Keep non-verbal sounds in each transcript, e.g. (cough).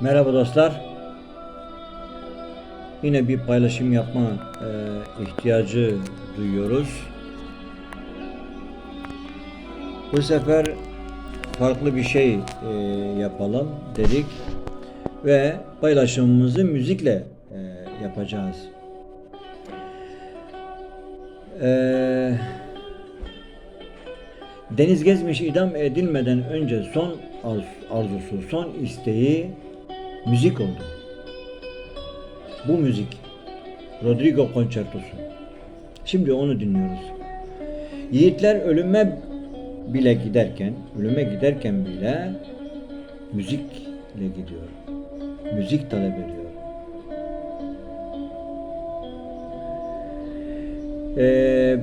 Merhaba dostlar. Yine bir paylaşım yapma e, ihtiyacı duyuyoruz. Bu sefer farklı bir şey e, yapalım dedik ve paylaşımımızı müzikle e, yapacağız. Eee Deniz Gezmiş idam edilmeden önce son arz- arzusu, son isteği müzik oldu. Bu müzik. Rodrigo konçertosu. Şimdi onu dinliyoruz. Yiğitler ölüme bile giderken, ölüme giderken bile müzikle gidiyor. Müzik talep ediyor. Ee,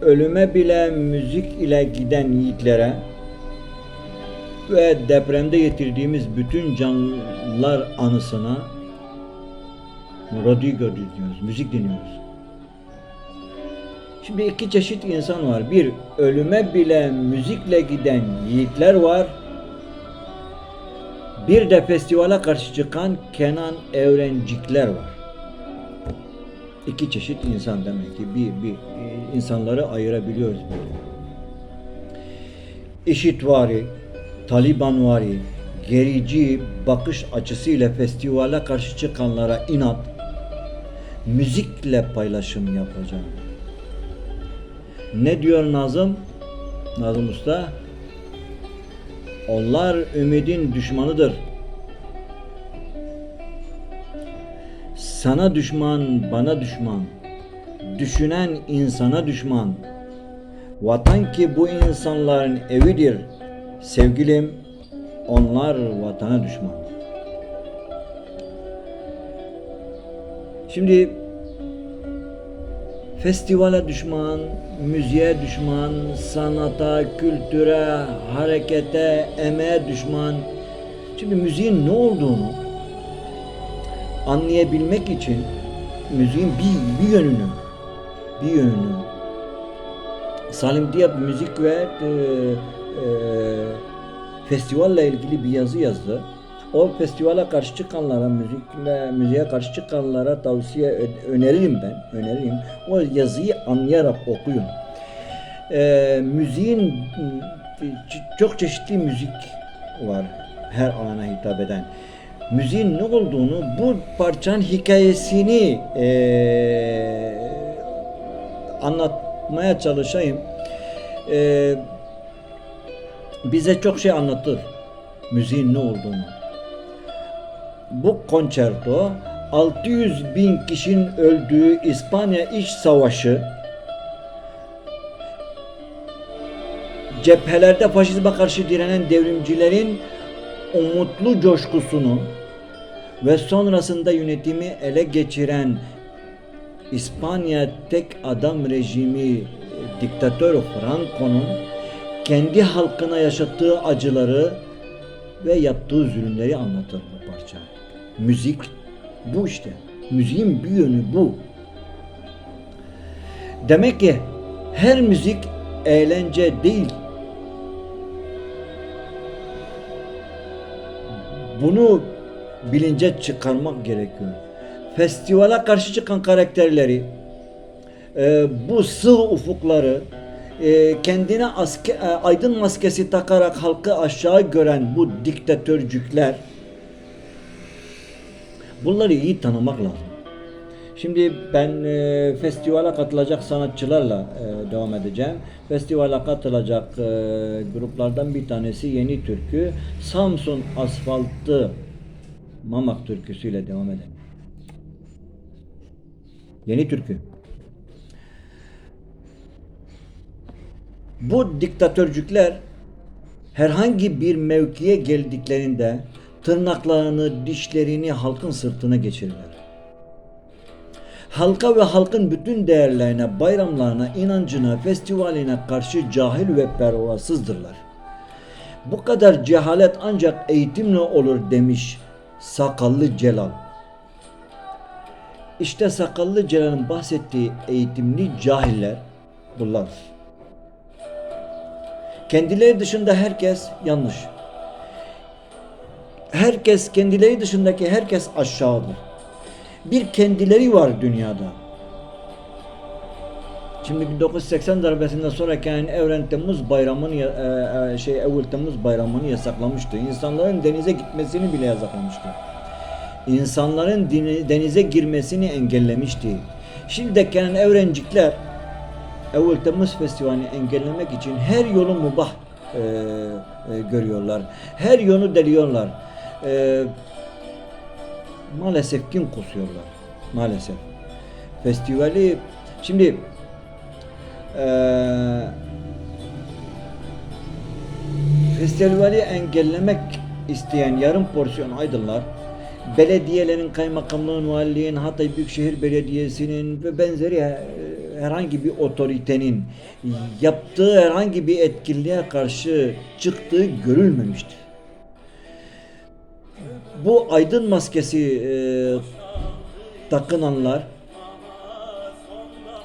ölüme bile müzik ile giden yiğitlere ve depremde yitirdiğimiz bütün canlılar anısına Rodrigo dinliyoruz, müzik dinliyoruz. Şimdi iki çeşit insan var. Bir, ölüme bile müzikle giden yiğitler var. Bir de festivale karşı çıkan Kenan Evrencikler var. İki çeşit insan demek ki bir, bir e, insanları ayırabiliyoruz böyle. İşitvari, Talibanvari, gerici bakış açısıyla festivale karşı çıkanlara inat, müzikle paylaşım yapacağım. Ne diyor Nazım? Nazım Usta? Onlar ümidin düşmanıdır. Sana düşman, bana düşman. Düşünen insana düşman. Vatan ki bu insanların evidir. Sevgilim, onlar vatana düşman. Şimdi festivale düşman, müziğe düşman, sanata, kültüre, harekete, emeğe düşman. Şimdi müziğin ne olduğunu anlayabilmek için müziğin bir, bir yönünü, bir yönünü Salim Diyab müzik ve e, festivalle ilgili bir yazı yazdı. O festivale karşı çıkanlara, müzikle, müziğe karşı çıkanlara tavsiye öneririm ben, öneririm. O yazıyı anlayarak okuyun. E, müziğin e, çok çeşitli müzik var her alana hitap eden. Müziğin ne olduğunu, bu parçanın hikayesini e, anlatmaya çalışayım. E, bize çok şey anlatır müziğin ne olduğunu. Bu konçerto 600 bin kişinin öldüğü İspanya İç Savaşı cephelerde faşizme karşı direnen devrimcilerin umutlu coşkusunu ve sonrasında yönetimi ele geçiren İspanya tek adam rejimi e, diktatör Franco'nun kendi halkına yaşattığı acıları ve yaptığı zulümleri anlatır bu parça. Müzik bu işte. Müziğin bir yönü bu. Demek ki her müzik eğlence değil. Bunu bilince çıkarmak gerekiyor. Festivale karşı çıkan karakterleri, e, bu sığ ufukları, e, kendine aske, e, aydın maskesi takarak halkı aşağı gören bu diktatörcükler, bunları iyi tanımak lazım. Şimdi ben e, festivale katılacak sanatçılarla e, devam edeceğim. Festivale katılacak e, gruplardan bir tanesi Yeni Türkü. Samsun Asfaltı Mamak türküsüyle devam edelim. Yeni Türkü. Bu diktatörcükler herhangi bir mevkiye geldiklerinde tırnaklarını, dişlerini halkın sırtına geçirirler. Halka ve halkın bütün değerlerine, bayramlarına, inancına, festivaline karşı cahil ve pervasızdırlar. Bu kadar cehalet ancak eğitimle olur demiş Sakallı Celal. İşte Sakallı Celal'in bahsettiği eğitimli cahiller bunlar. Kendileri dışında herkes yanlış. herkes kendileri dışındaki herkes aşağıdır. Bir kendileri var dünyada. Şimdi 1980 darbesinden sonra yani Evren Temmuz bayramını e, e, şey Evvel Temmuz bayramını yasaklamıştı. İnsanların denize gitmesini bile yasaklamıştı. İnsanların denize girmesini engellemişti. Şimdi de Kenan Evrencikler Evvel Temmuz Festivali'ni engellemek için her yolu mubah e, e, görüyorlar. Her yolu deliyorlar. E, maalesef kin kusuyorlar. Maalesef. Festivali şimdi eee festivali engellemek isteyen yarım porsiyon aydınlar belediyelerin, kaymakamlığın, valiliğin, Hatay Büyükşehir Belediyesi'nin ve benzeri e, herhangi bir otoritenin yaptığı herhangi bir etkinliğe karşı çıktığı görülmemiştir. Bu aydın maskesi e, takınanlar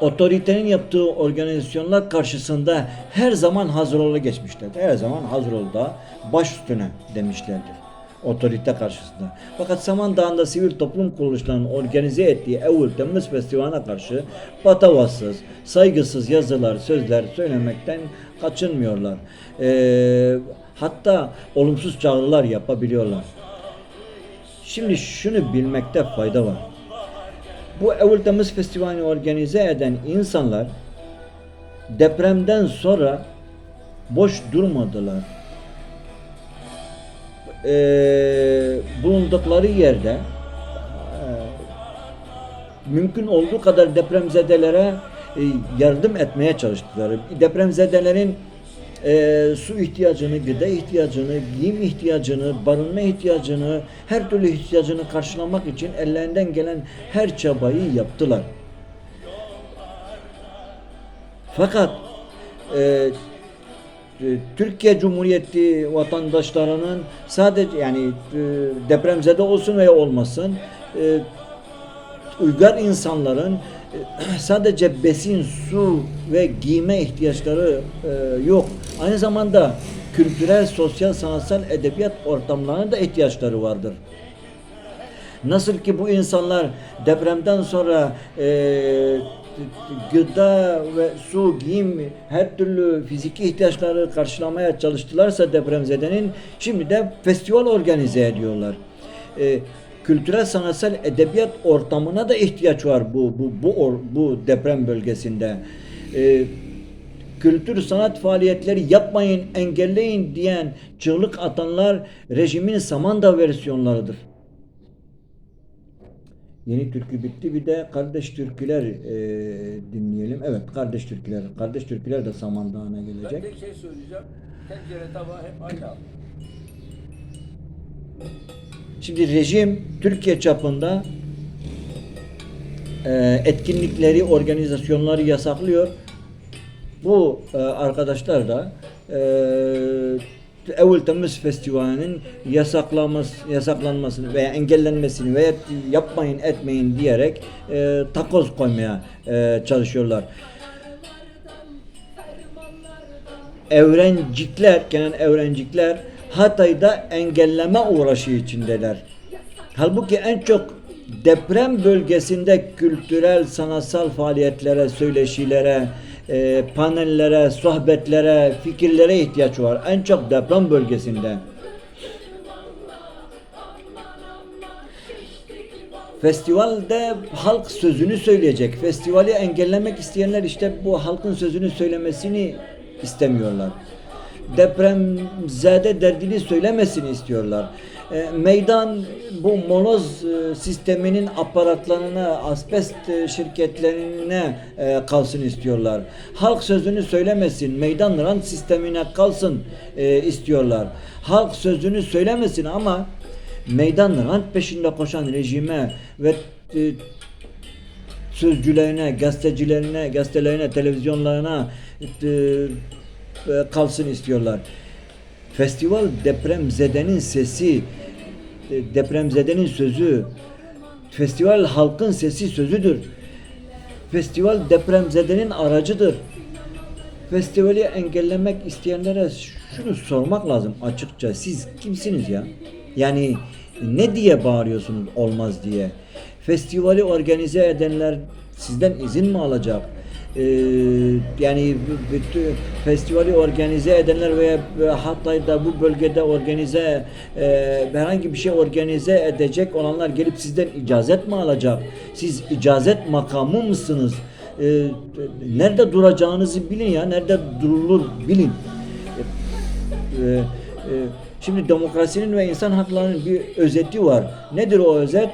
otoritenin yaptığı organizasyonlar karşısında her zaman hazır geçmişlerdir. Her zaman hazır ol da baş üstüne demişlerdir. Otorite karşısında. Fakat Samandağ'ında sivil toplum kuruluşlarının organize ettiği Eylül Temmuz Festivali'ne karşı patavatsız, saygısız yazılar, sözler söylemekten kaçınmıyorlar. Ee, hatta olumsuz çağrılar yapabiliyorlar. Şimdi şunu bilmekte fayda var. Bu Eylül Temmuz Festivali'ni organize eden insanlar depremden sonra boş durmadılar. Ee, bulundukları yerde e, mümkün olduğu kadar depremzedelere e, yardım etmeye çalıştılar. Depremzedelerin e, su ihtiyacını, gıda ihtiyacını, giyim ihtiyacını, barınma ihtiyacını, her türlü ihtiyacını karşılamak için ellerinden gelen her çabayı yaptılar. Fakat e, e, Türkiye Cumhuriyeti vatandaşlarının sadece yani e, depremzede olsun veya olmasın e, uygar insanların e, (clears throat) sadece besin, su ve giyme ihtiyaçları e, yok. Aynı zamanda kültürel, sosyal, sanatsal, edebiyat ortamlarına da ihtiyaçları vardır. Nasıl ki bu insanlar depremden sonra e, gıda ve su, giyim, her türlü fiziki ihtiyaçları karşılamaya çalıştılarsa depremzedenin şimdi de festival organize ediyorlar. E, kültürel, sanatsal, edebiyat ortamına da ihtiyaç var bu bu bu or- bu deprem bölgesinde. E, kültür sanat faaliyetleri yapmayın, engelleyin diyen çığlık atanlar rejimin Samandağ versiyonlarıdır. Yeni türkü bitti. Bir de kardeş türküler e, dinleyelim. Evet, kardeş türküler. Kardeş türküler de Samandağ'a Ben gelecek. tek şey söyleyeceğim. Tencere tabağı hep aynı abi. Şimdi rejim Türkiye çapında e, etkinlikleri, organizasyonları yasaklıyor. Bu e, arkadaşlar da e, Eylül Temmuz Festivali'nin yasaklaması, yasaklanmasını veya engellenmesini veya yapmayın etmeyin diyerek e, takoz koymaya e, çalışıyorlar. Evrencikler, gelen evrencikler Hatay'da engelleme uğraşı içindeler. Halbuki en çok deprem bölgesinde kültürel, sanatsal faaliyetlere, söyleşilere, e, panellere, sohbetlere, fikirlere ihtiyaç var. En çok deprem bölgesinde. Festivalde halk sözünü söyleyecek. Festivali engellemek isteyenler işte bu halkın sözünü söylemesini istemiyorlar. Depremzede derdini söylemesini istiyorlar. E, meydan bu moloz e, sisteminin aparatlarına, asbest e, şirketlerine kalsın istiyorlar. Halk sözünü söylemesin, meydan rant sistemine kalsın istiyorlar. Halk sözünü söylemesin ama meydan rant peşinde koşan rejime ve sözcülerine, gazetecilerine, gazetelerine, televizyonlarına kalsın istiyorlar. Festival depremzedenin sesi, depremzedenin sözü, festival halkın sesi sözüdür. Festival depremzedenin aracıdır. Festivali engellemek isteyenlere şunu sormak lazım açıkça. Siz kimsiniz ya? Yani ne diye bağırıyorsunuz olmaz diye? Festivali organize edenler sizden izin mi alacak? Ee, yani bütün festivali organize edenler veya veya hatta da bu bölgede organize e, herhangi bir şey organize edecek olanlar gelip sizden icazet mi alacak? Siz icazet makamı mısınız? Ee, nerede duracağınızı bilin ya, nerede durulur bilin. Ee, e, şimdi demokrasinin ve insan haklarının bir özeti var. Nedir o özet?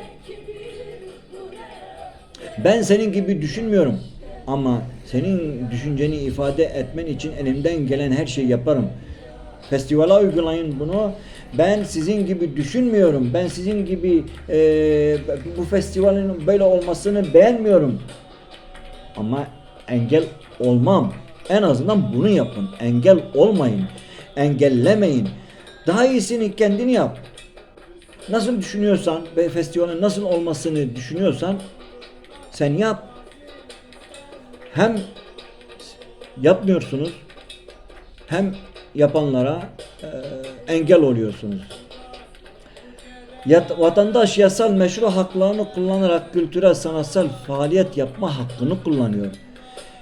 Ben senin gibi düşünmüyorum ama senin düşünceni ifade etmen için elimden gelen her şeyi yaparım. Festivale uygulayın bunu. Ben sizin gibi düşünmüyorum. Ben sizin gibi e, bu festivalin böyle olmasını beğenmiyorum. Ama engel olmam. En azından bunu yapın. Engel olmayın. Engellemeyin. Daha iyisini kendini yap. Nasıl düşünüyorsan ve festivalin nasıl olmasını düşünüyorsan sen yap. Hem yapmıyorsunuz hem yapanlara e, engel oluyorsunuz. Yat- vatandaş yasal meşru haklarını kullanarak kültürel sanatsal faaliyet yapma hakkını kullanıyor.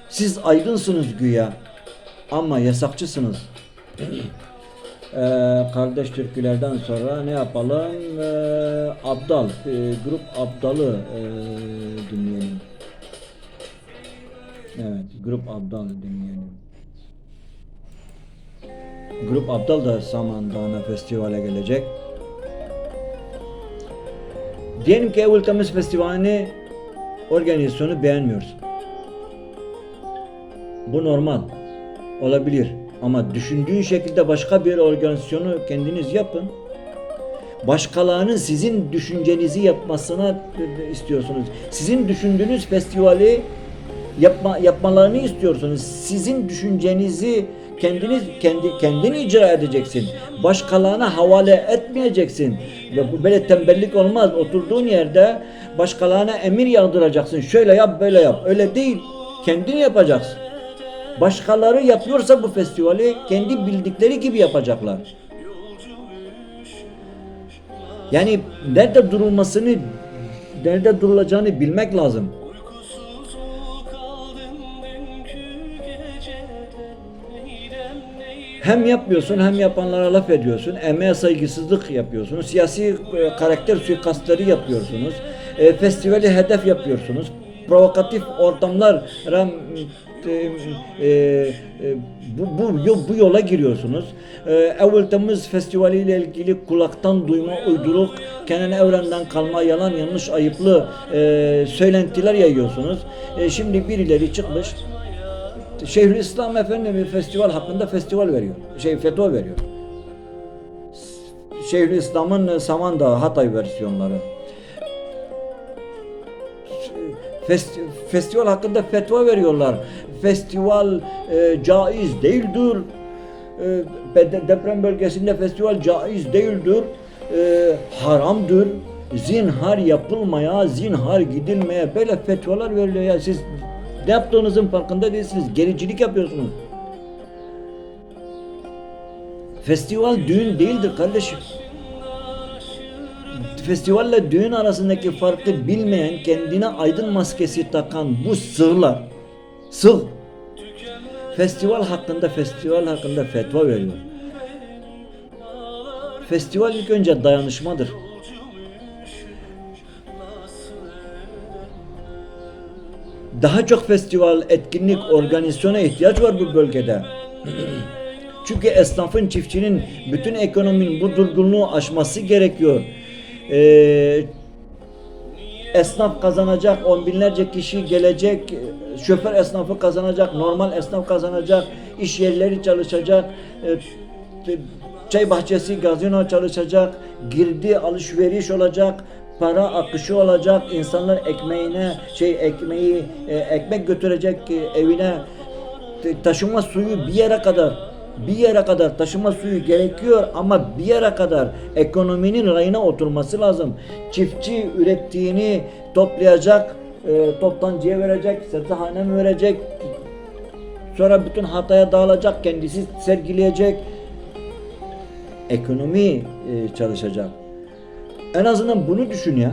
Siz aydınsınız güya ama yasakçısınız. Ee, (clears throat) kardeş türkülerden sonra ne yapalım? Ee, Abdal, e, grup Abdal'ı e, grup Abdal dinleyelim. Grup Abdal da Samandağ'ına festivale gelecek. Diyelim ki Evvel Temiz Festivali'ni organizasyonu beğenmiyorsun. Bu normal. Olabilir. Ama düşündüğün şekilde başka bir organizasyonu kendiniz yapın. Başkalarının sizin düşüncenizi yapmasına istiyorsunuz. Sizin düşündüğünüz festivali yapma, yapmalarını istiyorsunuz. Sizin düşüncenizi kendiniz kendi kendini icra edeceksin. Başkalarına havale etmeyeceksin. Ve böyle tembellik olmaz. Oturduğun yerde başkalarına emir yağdıracaksın. Şöyle yap, böyle yap. Öyle değil. Kendini yapacaksın. Başkaları yapıyorsa bu festivali kendi bildikleri gibi yapacaklar. Yani nerede durulmasını, nerede durulacağını bilmek lazım. Hem yapmıyorsun hem yapanlara laf ediyorsun. Emeğe saygısızlık yapıyorsunuz. Siyasi e, karakter suikastları yapıyorsunuz. E, festivali hedef yapıyorsunuz. Provokatif ortamlara e, e, bu, bu, bu yola giriyorsunuz. E, Evvel Temmuz Festivali ile ilgili kulaktan duyma, uyduruk, Kenan Evren'den kalma yalan, yanlış, ayıplı e, söylentiler yayıyorsunuz. E, şimdi birileri çıkmış, Şeyhülislam Efendi festival hakkında festival veriyor. Şey fetva veriyor. Şeyhülislam'ın Samandağ Hatay versiyonları. Fest, festival hakkında fetva veriyorlar. Festival e, caiz değildir. E, de- deprem bölgesinde festival caiz değildir. E, haramdır. Zinhar yapılmaya, zinhar gidilmeye böyle fetvalar veriliyor ya. Siz ne yaptığınızın farkında değilsiniz. Gericilik yapıyorsunuz. Festival düğün değildir kardeşim. Festivalle düğün arasındaki farkı bilmeyen, kendine aydın maskesi takan bu sığlar, sığ, festival hakkında festival hakkında fetva veriyor. Festival ilk önce dayanışmadır. Daha çok festival, etkinlik, organizasyona ihtiyaç var bu bölgede. (clears throat) Çünkü esnafın, çiftçinin, bütün ekonominin bu durgunluğu aşması gerekiyor. Ee, esnaf kazanacak, on binlerce kişi gelecek, şoför esnafı kazanacak, normal esnaf kazanacak, iş yerleri çalışacak, e, çay bahçesi, gazino çalışacak, girdi alışveriş olacak, para akışı olacak, insanlar ekmeğine, şey ekmeği, e, ekmek götürecek e, evine, taşıma suyu bir yere kadar bir yere kadar taşıma suyu gerekiyor ama bir yere kadar ekonominin rayına oturması lazım. Çiftçi ürettiğini toplayacak, e, toptancıya verecek, sebzehane mi verecek, sonra bütün hataya dağılacak, kendisi sergileyecek. Ekonomi e, çalışacak. En azından bunu düşün ya.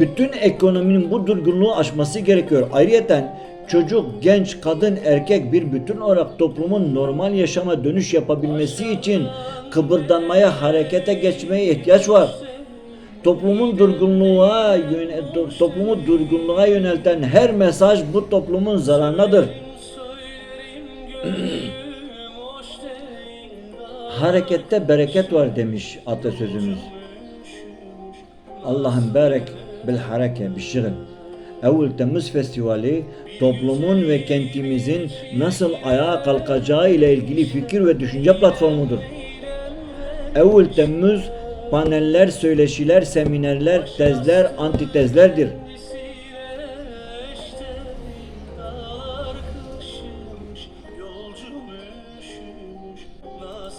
Bütün ekonominin bu durgunluğu aşması gerekiyor. Ayrıyeten çocuk, genç, kadın, erkek bir bütün olarak toplumun normal yaşama dönüş yapabilmesi için kıpırdanmaya, harekete geçmeye ihtiyaç var. Toplumun durgunluğa toplumu durgunluğa yönelten her mesaj bu toplumun zararınadır. Harekette bereket var demiş atasözümüz. Allah'ın berek bil hareke, bil şiğl. Evvel Temmuz Festivali toplumun ve kentimizin nasıl ayağa kalkacağı ile ilgili fikir ve düşünce platformudur. Evvel Temmuz paneller, söyleşiler, seminerler, tezler, antitezlerdir.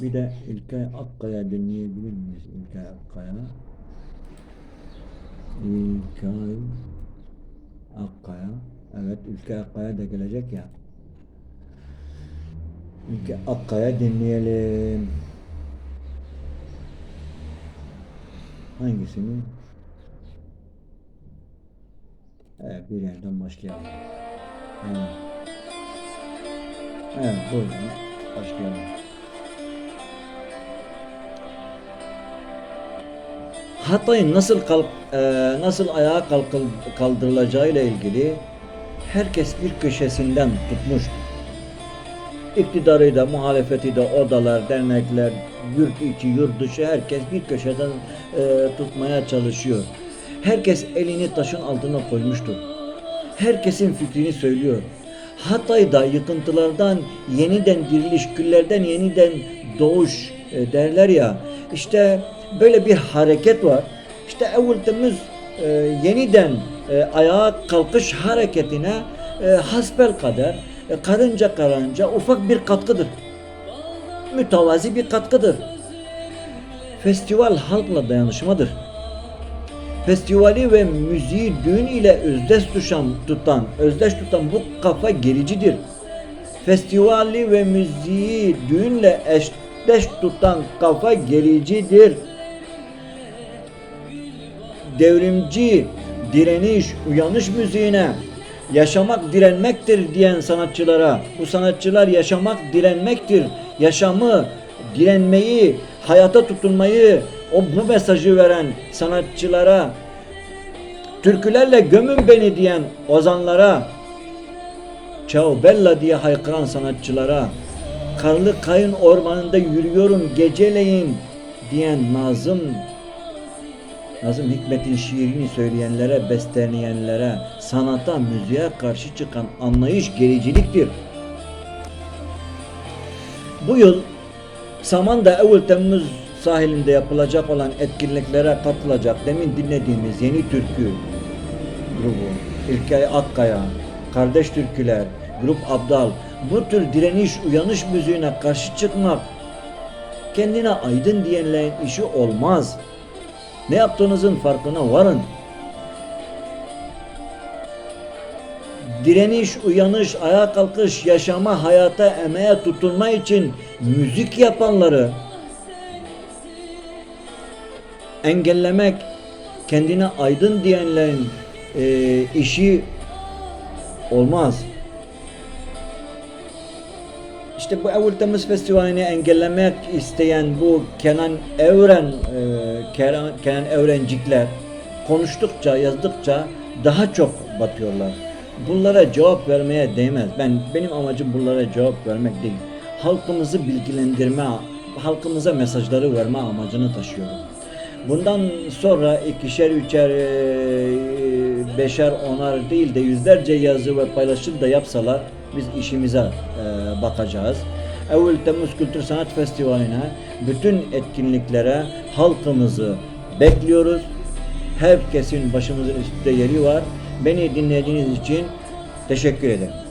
Bir de İlkay Akkaya dinleyebilir miyiz İlkay Akkaya? İlkay Akkaya. Evet İlkay Akkaya da gelecek ya. İlkay Akkaya dinleyelim. Hangisini? Evet bir yerden başlayalım. Evet. Evet buyurun başlayalım. Hatay'ın nasıl kalk, e, nasıl ayağa kalkıl, kaldırılacağı ile ilgili herkes bir köşesinden tutmuş. İktidarı da, muhalefeti de, odalar, dernekler, yurt içi, yurt dışı herkes bir köşeden e, tutmaya çalışıyor. Herkes elini taşın altına koymuştur. Herkesin fikrini söylüyor. Hatay'da yıkıntılardan yeniden diriliş, küllerden yeniden doğuş e, derler ya. İşte böyle bir hareket var. İşte Evvel e, yeniden e, ayağa kalkış hareketine e, hasbel kader, e, karınca karınca ufak bir katkıdır. Mütevazi bir katkıdır. Festival halkla dayanışmadır. Festivali ve müziği düğün ile özdeş tutan, tutan, özdeş tutan bu kafa gericidir. Festivali ve müziği düğünle eşdeş tutan kafa gericidir. Devrimci, direniş, uyanış müziğine yaşamak direnmektir diyen sanatçılara bu sanatçılar yaşamak direnmektir. Yaşamı, direnmeyi, hayata tutunmayı o bu mesajı veren sanatçılara türkülerle gömün beni diyen ozanlara Ciao Bella diye haykıran sanatçılara karlı kayın ormanında yürüyorum geceleyin diyen Nazım Nazım Hikmet'in şiirini söyleyenlere, besteleyenlere, sanata, müziğe karşı çıkan anlayış gericiliktir. Bu yıl Samandağ Evvel Temmuz sahilinde yapılacak olan etkinliklere katılacak demin dinlediğimiz yeni türkü grubu, İlkay Akkaya, Kardeş Türküler, Grup Abdal, bu tür direniş, uyanış müziğine karşı çıkmak kendine aydın diyenlerin işi olmaz. Ne yaptığınızın farkına varın. Direniş, uyanış, ayağa kalkış, yaşama, hayata, emeğe tutunma için müzik yapanları engellemek, kendine aydın diyenlerin e, işi olmaz. İşte bu Evvel Temmuz Festivali'ni engellemek isteyen bu Kenan Evren, e, Kenan, Kenan Evrencikler konuştukça, yazdıkça daha çok batıyorlar. Bunlara cevap vermeye değmez. Ben benim amacım bunlara cevap vermek değil. Halkımızı bilgilendirme, halkımıza mesajları verme amacını taşıyorum. Bundan sonra ikişer, üçer, e, beşer, onar değil de yüzlerce yazı ve paylaşım da yapsalar biz işimize e, bakacağız. Evvel Temmuz Kültür Sanat Festivali'ne bütün etkinliklere halkımızı bekliyoruz. Herkesin başımızın üstünde yeri var. Beni dinlediğiniz için teşekkür ederim.